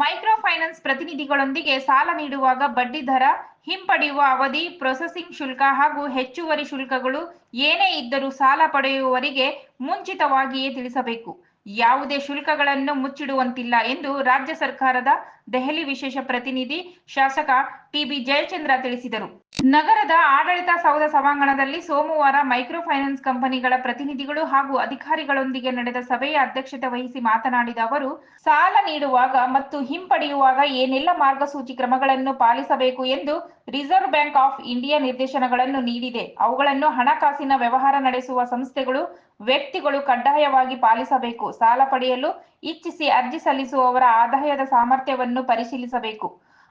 Micro finance ಪ್ರತಿನಿಧಿಗಳೊಂದಿಗೆ ಸಾಲ ನೀಡುವಾಗ ಬಡ್ಡಿ ದರ ಹಿಂಪಡೆಯುವ ಅವಧಿ ಪ್ರೊಸೆಸಿಂಗ್ ಶುಲ್ಕ ಹಾಗೂ ಹೆಚ್ಚುವರಿ ಶುಲ್ಕಗಳು ಏನೇ ಇದ್ದರೂ ಸಾಲ ಪಡೆಯುವವರಿಗೆ ಮುಂಚಿತವಾಗಿಯೇ ತಿಳಿಸಬೇಕು. ಯಾವುದೇ ಶುಲ್ಕಗಳನ್ನು ಮುಚ್ಚಿಡುವಂತಿಲ್ಲ ಎಂದು ರಾಜ್ಯ ಸರ್ಕಾರದ ದೆಹಲಿ ವಿಶೇಷ ಪ್ರತಿನಿಧಿ ಶಾಸಕ ಟಿಬಿ ಜಯಚಂದ್ರ ತಿಳಿಸಿದರು. ನಗರದ ಆಡಳಿತ ಸೌಧ ಸಭಾಂಗಣದಲ್ಲಿ ಸೋಮವಾರ ಮೈಕ್ರೋ ಫೈನಾನ್ಸ್ ಕಂಪನಿಗಳ ಪ್ರತಿನಿಧಿಗಳು ಹಾಗೂ ಅಧಿಕಾರಿಗಳೊಂದಿಗೆ ನಡೆದ ಸಭೆಯ ಅಧ್ಯಕ್ಷತೆ ವಹಿಸಿ ಮಾತನಾಡಿದ ಅವರು, ಸಾಲ ನೀಡುವಾಗ ಮತ್ತು ಹಿಂಪಡೆಯುವಾಗ ಏನೆಲ್ಲ ಮಾರ್ಗಸೂಚಿ ಕ್ರಮಗಳನ್ನು ಪಾಲಿಸಬೇಕು ಎಂದು ರಿಸರ್ವ್ ಬ್ಯಾಂಕ್ ಆಫ್ ಇಂಡಿಯಾ ನಿರ್ದೇಶನಗಳನ್ನು ನೀಡಿದೆ. ಅವುಗಳನ್ನು ಹಣಕಾಸಿನ ವ್ಯವಹಾರ ನಡೆಸುವ ಸಂಸ್ಥೆಗಳು, ವ್ಯಕ್ತಿಗಳು ಕಡ್ಡಾಯವಾಗಿ ಪಾಲಿಸಬೇಕು. ಸಾಲ ಪಡೆಯಲು ಇಚ್ಛಿಸಿ ಅರ್ಜಿ ಸಲ್ಲಿಸುವವರ ಆದಾಯದ ಸಾಮರ್ಥ್ಯವನ್ನು ಪರಿಶೀಲಿಸಬೇಕು.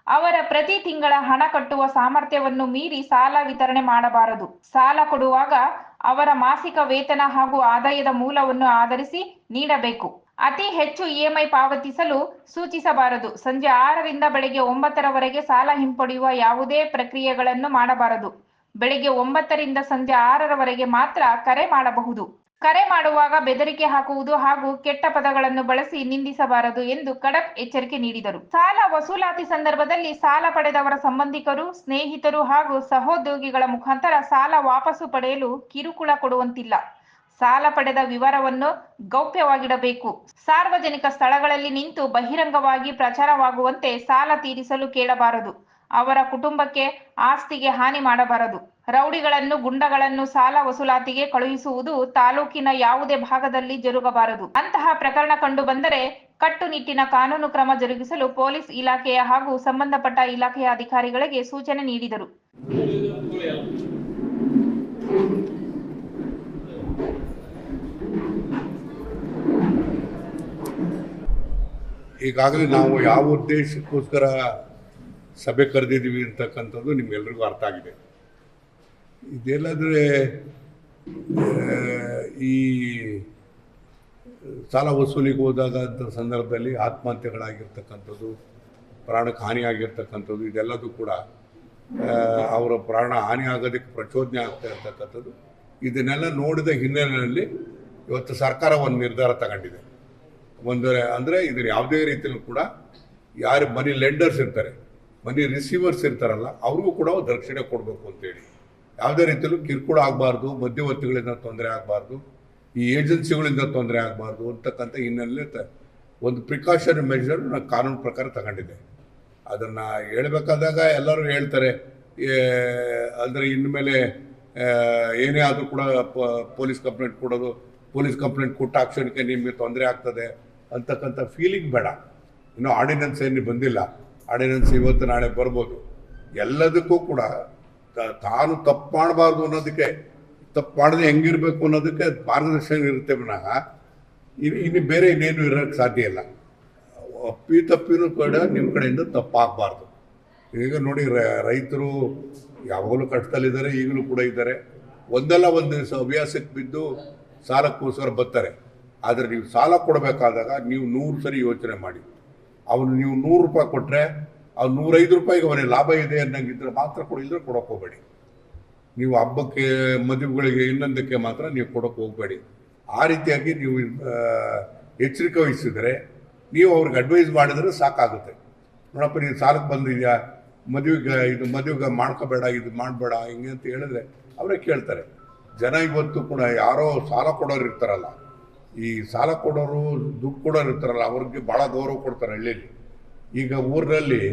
ಅವರ ಪ್ರತಿ ತಿಂಗಳ ಹಣ ಕಟ್ಟುವ ಸಾಮರ್ಥ್ಯವನ್ನು ಮೀರಿ ಸಾಲ ವಿತರಣೆ ಮಾಡಬಾರದು. ಸಾಲ ಕೊಡುವಾಗ ಅವರ ಮಾಸಿಕ ವೇತನ ಹಾಗೂ ಆದಾಯದ ಮೂಲವನ್ನು ಆಧರಿಸಿ ನೀಡಬೇಕು. ಅತಿ ಹೆಚ್ಚು ಇಎಂಐ ಪಾವತಿಸಲು ಸೂಚಿಸಬಾರದು. ಸಂಜೆ ಆರರಿಂದ ಬೆಳಗ್ಗೆ ಒಂಬತ್ತರವರೆಗೆ ಸಾಲ ಹಿಂಪಡೆಯುವ ಯಾವುದೇ ಪ್ರಕ್ರಿಯೆಗಳನ್ನು ಮಾಡಬಾರದು. ಬೆಳಗ್ಗೆ ಒಂಬತ್ತರಿಂದ ಸಂಜೆ ಆರರವರೆಗೆ ಮಾತ್ರ ಕರೆ ಮಾಡಬಹುದು. ಕರೆ ಮಾಡುವಾಗ ಬೆದರಿಕೆ ಹಾಕುವುದು ಹಾಗೂ ಕೆಟ್ಟ ಪದಗಳನ್ನು ಬಳಸಿ ನಿಂದಿಸಬಾರದು ಎಂದು ಖಡಕ್ ಎಚ್ಚರಿಕೆ ನೀಡಿದರು. ಸಾಲ ವಸೂಲಾತಿ ಸಂದರ್ಭದಲ್ಲಿ ಸಾಲ ಪಡೆದವರ ಸಂಬಂಧಿಕರು, ಸ್ನೇಹಿತರು ಹಾಗೂ ಸಹೋದ್ಯೋಗಿಗಳ ಮುಖಾಂತರ ಸಾಲ ವಾಪಸು ಪಡೆಯಲು ಕಿರುಕುಳ ಕೊಡುವಂತಿಲ್ಲ. ಸಾಲ ಪಡೆದ ವಿವರವನ್ನು ಗೌಪ್ಯವಾಗಿಡಬೇಕು. ಸಾರ್ವಜನಿಕ ಸ್ಥಳಗಳಲ್ಲಿ ನಿಂತು ಬಹಿರಂಗವಾಗಿ ಪ್ರಚಾರವಾಗುವಂತೆ ಸಾಲ ತೀರಿಸಲು ಕೇಳಬಾರದು. ಅವರ ಕುಟುಂಬಕ್ಕೆ ಆಸ್ತಿಗೆ ಹಾನಿ ಮಾಡಬಾರದು. ರೌಡಿಗಳನ್ನು, ಗುಂಡಗಳನ್ನು, ಸಾಲ ವಸೂಲಾತಿಗೆ ಕಳುಹಿಸುವುದು ತಾಲೂಕಿನ ಯಾವುದೇ ಭಾಗದಲ್ಲಿ ಜರುಗಬಾರದು. ಅಂತಹ ಪ್ರಕರಣ ಕಂಡು ಬಂದರೆ ಕಟ್ಟುನಿಟ್ಟಿನ ಕಾನೂನು ಕ್ರಮ ಜರುಗಿಸಲು ಪೊಲೀಸ್ ಇಲಾಖೆಯ ಹಾಗೂ ಸಂಬಂಧಪಟ್ಟ ಇಲಾಖೆಯ ಅಧಿಕಾರಿಗಳಿಗೆ ಸೂಚನೆ ನೀಡಿದರು. ಈಗಾಗಲೇ ನಾವು ಯಾವ ಉದ್ದೇಶಕ್ಕೋಸ್ಕರ ಸಭೆ ಕರೆದಿದ್ದೀವಿ ಅಂತಕ್ಕಂಥದ್ದು ನಿಮ್ಗೆಲ್ರಿಗೂ ಅರ್ಥ ಆಗಿದೆ. ಇದೆಲ್ಲದ್ರೆ ಈ ಸಾಲ ವಸೂಲಿಗೆ ಹೋದಾಗ ಸಂದರ್ಭದಲ್ಲಿ ಆತ್ಮಹತ್ಯೆಗಳಾಗಿರ್ತಕ್ಕಂಥದ್ದು ಪ್ರಾಣಕ್ಕೆ ಹಾನಿಯಾಗಿರ್ತಕ್ಕಂಥದ್ದು, ಇದೆಲ್ಲದೂ ಕೂಡ ಅವರ ಪ್ರಾಣ ಹಾನಿ ಆಗೋದಕ್ಕೆ ಪ್ರಚೋದನೆ ಆಗ್ತಾ ಇರ್ತಕ್ಕಂಥದ್ದು. ಇದನ್ನೆಲ್ಲ ನೋಡಿದ ಹಿನ್ನೆಲೆಯಲ್ಲಿ ಇವತ್ತು ಸರ್ಕಾರ ಒಂದು ನಿರ್ಧಾರ ತಗೊಂಡಿದೆ. ಒಂದು ಅಂದರೆ ಇದನ್ನು ಯಾವುದೇ ರೀತಿಯಲ್ಲೂ ಕೂಡ ಯಾರು ಮನಿ ಲೆಂಡರ್ಸ್ ಇರ್ತಾರೆ. ಮನಿ ರಿಸೀವರ್ಸ್ ಇರ್ತಾರಲ್ಲ, ಅವ್ರಿಗೂ ಕೂಡ ಒಂದು ರಕ್ಷಣೆ ಕೊಡಬೇಕು ಅಂತೇಳಿ. ಯಾವುದೇ ರೀತಿಯಲ್ಲೂ ಕಿರುಕುಳ ಆಗಬಾರ್ದು, ಮಧ್ಯವರ್ತಿಗಳಿಂದ ತೊಂದರೆ ಆಗಬಾರ್ದು, ಈ ಏಜೆನ್ಸಿಗಳಿಂದ ತೊಂದರೆ ಆಗಬಾರ್ದು ಅಂತಕ್ಕಂಥ ಹಿನ್ನೆಲೆ ಒಂದು ಪ್ರಿಕಾಷನ್ ಮೆಷರ್ ಕಾನೂನು ಪ್ರಕಾರ ತಗೊಂಡಿದ್ದೆ ಅದನ್ನು ಹೇಳಬೇಕಾದಾಗ ಎಲ್ಲರೂ ಹೇಳ್ತಾರೆ ಅಂದರೆ ಮೇಲೆ ಏನೇ ಆದರೂ ಕೂಡ ಪೊಲೀಸ್ ಕಂಪ್ಲೇಂಟ್ ಕೊಡೋದು, ಪೊಲೀಸ್ ಕಂಪ್ಲೇಂಟ್ ಕೊಟ್ಟ ಕ್ಷಣಕ್ಕೆ ನಿಮಗೆ ತೊಂದರೆ ಆಗ್ತದೆ ಅಂತಕ್ಕಂಥ ಫೀಲಿಂಗ್ ಬೇಡ. ಇನ್ನೂ ಆರ್ಡಿನೆನ್ಸ್ ಏನು ಬಂದಿಲ್ಲ. ಆರ್ಡಿನೆನ್ಸ್ ಇವತ್ತು ನಾಳೆ ಬರ್ಬೋದು. ಎಲ್ಲದಕ್ಕೂ ಕೂಡ ತಾನು ತಪ್ಪು ಮಾಡಬಾರ್ದು ಅನ್ನೋದಕ್ಕೆ ತಪ್ಪು ಮಾಡದೆ ಹೆಂಗಿರಬೇಕು ಅನ್ನೋದಕ್ಕೆ ಮಾರ್ಗದರ್ಶನ ಇರುತ್ತೆ ವಿನಃ. ಇನ್ನು ಇನ್ನು ಬೇರೆ ಇನ್ನೇನು ಇರೋಕ್ಕೆ ಸಾಧ್ಯ ಇಲ್ಲ. ಅಪ್ಪಿ ತಪ್ಪಿನೂ ಕೂಡ ನಿಮ್ಮ ಕಡೆಯಿಂದ ತಪ್ಪಾಗಬಾರ್ದು. ಈಗ ನೋಡಿ ರೈತರು ಯಾವಾಗಲೂ ಕಷ್ಟದಲ್ಲಿದ್ದಾರೆ, ಈಗಲೂ ಕೂಡ ಇದ್ದಾರೆ. ಒಂದಲ್ಲ ಒಂದು ದಿವಸ ಹವ್ಯಾಸಕ್ಕೆ ಬಿದ್ದು ಸಾಲಕ್ಕೋಸ್ಕರ ಬರ್ತಾರೆ. ಆದರೆ ನೀವು ಸಾಲ ಕೊಡಬೇಕಾದಾಗ ನೀವು ನೂರು ಸರಿ ಯೋಚನೆ ಮಾಡಿ. ಅವನು ನೀವು ನೂರು ರೂಪಾಯಿ ಕೊಟ್ಟರೆ ಅವ್ನು ನೂರೈದು ರೂಪಾಯಿಗೆ ಅವನಿಗೆ ಲಾಭ ಇದೆ ಅನ್ನಂಗಿದ್ರೆ ಮಾತ್ರ ಕೊಡಿದ್ರೆ ಕೊಡೋಕೆ ಹೋಗಬೇಡಿ. ನೀವು ಹಬ್ಬಕ್ಕೆ ಮದುವೆಗಳಿಗೆ ಇನ್ನೊಂದಕ್ಕೆ ಮಾತ್ರ ನೀವು ಕೊಡೋಕೆ ಹೋಗಬೇಡಿ. ಆ ರೀತಿಯಾಗಿ ನೀವು ಆ, ಎಚ್ಚರಿಕೆ ವಹಿಸಿದರೆ ನೀವು ಅವ್ರಿಗೆ ಅಡ್ವೈಸ್ ಮಾಡಿದ್ರೆ ಸಾಕಾಗುತ್ತೆ. ನೋಡಪ್ಪ ನೀವು ಸಾಲಕ್ಕೆ ಬಂದಿದ್ಯಾ? ಮದುವೆಗೆ ಇದು ಮದುವೆಗೆ ಮಾಡ್ಕೋಬೇಡ ಇದು ಮಾಡಬೇಡ ಹಿಂಗೆ ಅಂತ ಹೇಳಿದ್ರೆ ಅವರೇ ಕೇಳ್ತಾರೆ. ಜನ ಇವತ್ತು ಕೂಡ ಯಾರೋ ಸಾಲ ಕೊಡೋರು ಇರ್ತಾರಲ್ಲ. ಈ ಸಾಲ ಕೊಡೋರು ದುಡ್ಡು ಕೊಡೋರು ಇರ್ತಾರಲ್ಲ ಅವ್ರಿಗೆ ಭಾಳ ಗೌರವ ಕೊಡ್ತಾರೆ ಹಳ್ಳಿಯಲ್ಲಿ ಈಗ ಊರಲ್ಲಿ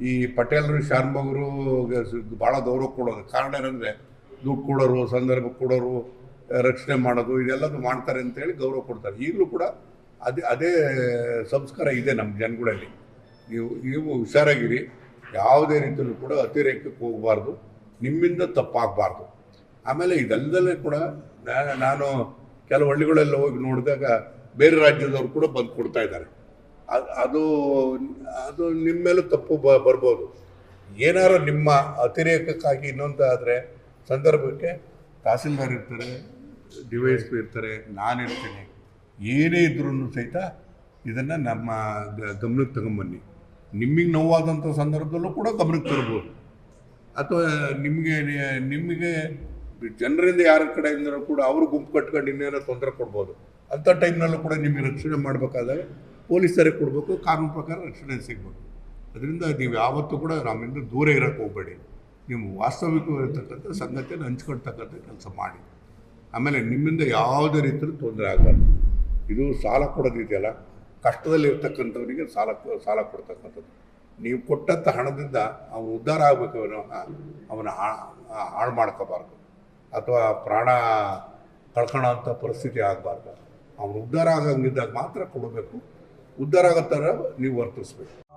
ಈ ಪಟೇಲರು ಶಾನ್ಭೋಗರು ಭಾಳ ಗೌರವ ಕೊಡೋದು. ಕಾರಣ ಏನಂದರೆ, ದುಡ್ಡು ಕೊಡೋರು, ಸಂದರ್ಭ ಕೊಡೋರು, ರಕ್ಷಣೆ ಮಾಡೋದು, ಇದೆಲ್ಲದು ಮಾಡ್ತಾರೆ ಅಂತೇಳಿ ಗೌರವ ಕೊಡ್ತಾರೆ. ಈಗಲೂ ಕೂಡ ಅದೇ ಅದೇ ಸಂಸ್ಕಾರ ಇದೆ ನಮ್ಮ ಜನಗಳಲ್ಲಿ. ನೀವು ನೀವು ಹುಷಾರಾಗಿರಿ. ಯಾವುದೇ ರೀತಿಯಲ್ಲೂ ಕೂಡ ಅತಿರೇಕಕ್ಕೆ ಹೋಗಬಾರ್ದು. ನಿಮ್ಮಿಂದ ತಪ್ಪಾಗಬಾರ್ದು. ಆಮೇಲೆ ಇದೆಲ್ಲದಲ್ಲೇ ಕೂಡ ನಾನು ಕೆಲವು ಹಳ್ಳಿಗಳೆಲ್ಲ ಹೋಗಿ ನೋಡಿದಾಗ ಬೇರೆ ರಾಜ್ಯದವರು ಕೂಡ ಬಂದು ಕೊಡ್ತಾ ಇದ್ದಾರೆ. ಅದ್- ಅದು ನಿಮ್ಮ ಮೇಲೆ ತಪ್ಪು ಬ ಬರ್ಬೋದು. ಏನಾರು ನಿಮ್ಮ ಅತಿರೇಕಕ್ಕಾಗಿ ಇನ್ನೊಂದು ಆದರೆ ಸಂದರ್ಭಕ್ಕೆ ತಹಸೀಲ್ದಾರ್ ಇರ್ತಾರೆ, ಡಿ ವೈ ಎಸ್ ಪಿ ಇರ್ತಾರೆ ಏನೇ ಇದ್ರೂ ಸಹಿತ ಇದನ್ನು ನಮ್ಮ ಗಮನಕ್ಕೆ ತಗೊಂಬನ್ನಿ. ನಿಮಗೆ ನೋವಾದಂಥ ಸಂದರ್ಭದಲ್ಲೂ ಕೂಡ ಗಮನಕ್ಕೆ ತರ್ಬೋದು. ಅಥವಾ ನಿಮಗೆ ನಿಮಗೆ ಜನರಿಂದ ಯಾರ ಕಡೆಯಿಂದ ಕೂಡ ಅವರು ಗುಂಪು ಕಟ್ಕೊಂಡು ಇನ್ನೇನೋ ತೊಂದರೆ ಕೊಡ್ಬೋದು. ಅಂಥ ಟೈಮ್ನಲ್ಲೂ ಕೂಡ ನಿಮಗೆ ರಕ್ಷಣೆ ಮಾಡಬೇಕಾದಾಗ ಪೊಲೀಸರಿಗೆ ಕೊಡಬೇಕು, ಕಾನೂನು ಪ್ರಕಾರ ರಕ್ಷಣೆ ಸಿಗಬೇಕು ಅದರಿಂದ ನೀವು ಯಾವತ್ತೂ ಕೂಡ ನಮ್ಮಿಂದ ದೂರ ಇರೋಕ್ಕೆ ಹೋಗಬೇಡಿ. ನೀವು ವಾಸ್ತವಿಕವಾಗಿರ್ತಕ್ಕಂಥ ಸಂಗತಿಯನ್ನು ಹಂಚ್ಕೊಳ್ತಕ್ಕಂಥ ಕೆಲಸ ಮಾಡಿ. ಆಮೇಲೆ ನಿಮ್ಮಿಂದ ಯಾವುದೇ ರೀತಿಯಲ್ಲಿ ತೊಂದರೆ ಆಗಬಾರ್ದು. ಇದು ಸಾಲ ಕೊಡೋದಿದೆಯಲ್ಲ ಕಷ್ಟದಲ್ಲಿರ್ತಕ್ಕಂಥವನಿಗೆ ಸಾಲ ಸಾಲ ಕೊಡ್ತಕ್ಕಂಥದ್ದು. ನೀವು ಕೊಟ್ಟಂಥ ಹಣದಿಂದ ಅವನು ಉದ್ಧಾರ ಆಗಬೇಕು ಅವನು ಅವನ ಹಾಳು ಮಾಡ್ಕೋಬಾರ್ದು. ಅಥವಾ ಪ್ರಾಣ ಕಳ್ಕೊಳ್ಳೋ ಅಂಥ ಪರಿಸ್ಥಿತಿ ಆಗಬಾರ್ದು. ಅವ್ರು ಉದ್ಧಾರ ಆಗಂಗಿದ್ದಾಗ ಮಾತ್ರ ಕೊಡಬೇಕು. ಉದ್ಧಾರ ಆಗೋ ಥರ ನೀವು ವರ್ತಿಸ್ಬೇಕು.